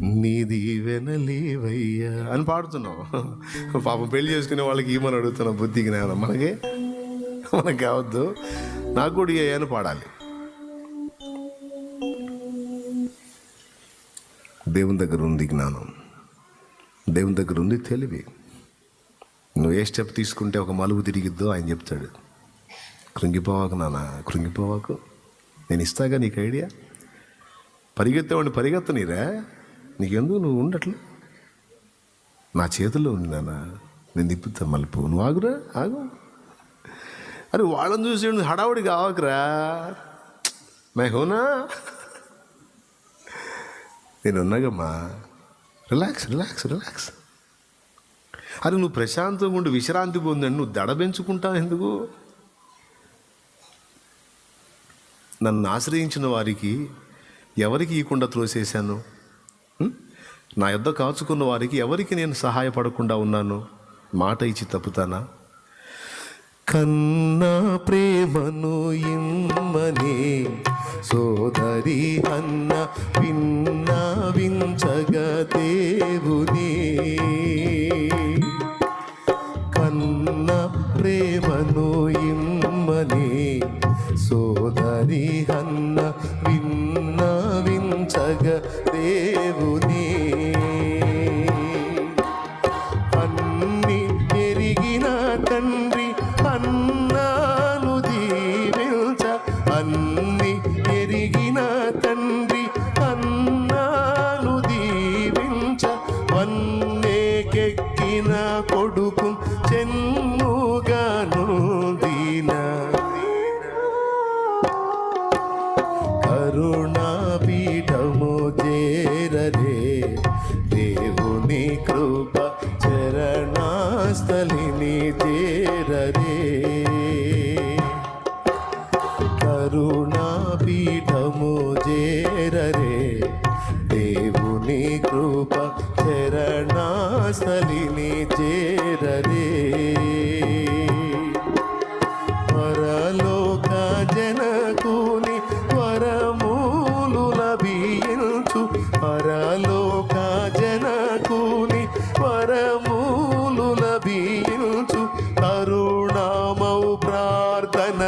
నీది వెనలేవయ్యా అని పాడుతున్నావు. పాపం పెళ్ళి చేసుకునే వాళ్ళకి ఏమని అడుగుతున్నాం బుద్ధి జ్ఞానం? మనకి మనకి కావద్దు. నాకు కూడా అని పాడాలి. దేవుని దగ్గర ఉంది జ్ఞానం. దేవుని దగ్గర ఉంది తెలివి. నువ్వు ఏ స్టెప్ తీసుకుంటే ఒక మలుపు తిరిగిద్దో ఆయన చెప్తాడు. కృంగిపోవాకు నాన్న కృంగిపోవాకు. నేను ఇస్తాగా నీకు ఐడియా? పరిగెత్తేవాడిని పరిగెత్తనీరా? నీకెందుకు నువ్వు ఉండట్లు? నా చేతుల్లో ఉంది నాన్న. నేను తిప్పుతా మలుపు నువ్వు ఆగురా ఆగు. అరే వాళ్ళని చూసి హడావుడి కావకురా మేహోనా నేను ఉన్నాగమ్మా రిలాక్స్ రిలాక్స్ రిలాక్స్. అరే నువ్వు ప్రశాంతంగా ఉండి విశ్రాంతి పొందండి. నువ్వు దడ పెంచుకుంటావు ఎందుకు? నన్ను ఆశ్రయించిన వారికి ఎవరికి ఇవ్వకుండా త్రోసేశాను? నా యొద్ద కాచుకున్న వారికి ఎవరికి నేను సహాయపడకుండా ఉన్నాను? మాట ఇచ్చి తప్పుతానా? కన్నా ప్రేమను ఇమ్మనే సోదరి అన్న విన్నా వించగ దేవుని. కన్న ప్రేమను ఇమ్మని సోదరి అన్న విన్న వించగ దేవుని. తండ్రి అన్నాను దీవించ. అన్ని ఎరిగిన తండ్రి అన్నాను దీవించ. వన్నేకెక్కిన స్థలిని చేరరే కరుణాపీఠము చేరరే దేవుని కృప చరణాస్థలిని చేరరే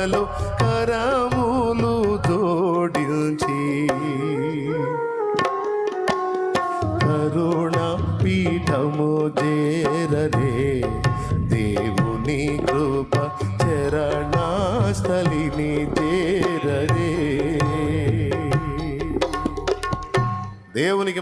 కృపలో కరములు జోడించి. కరుణ పీఠము చేరరే దేవుని కృప చరణాస్థలిని చేరరే దేవునికి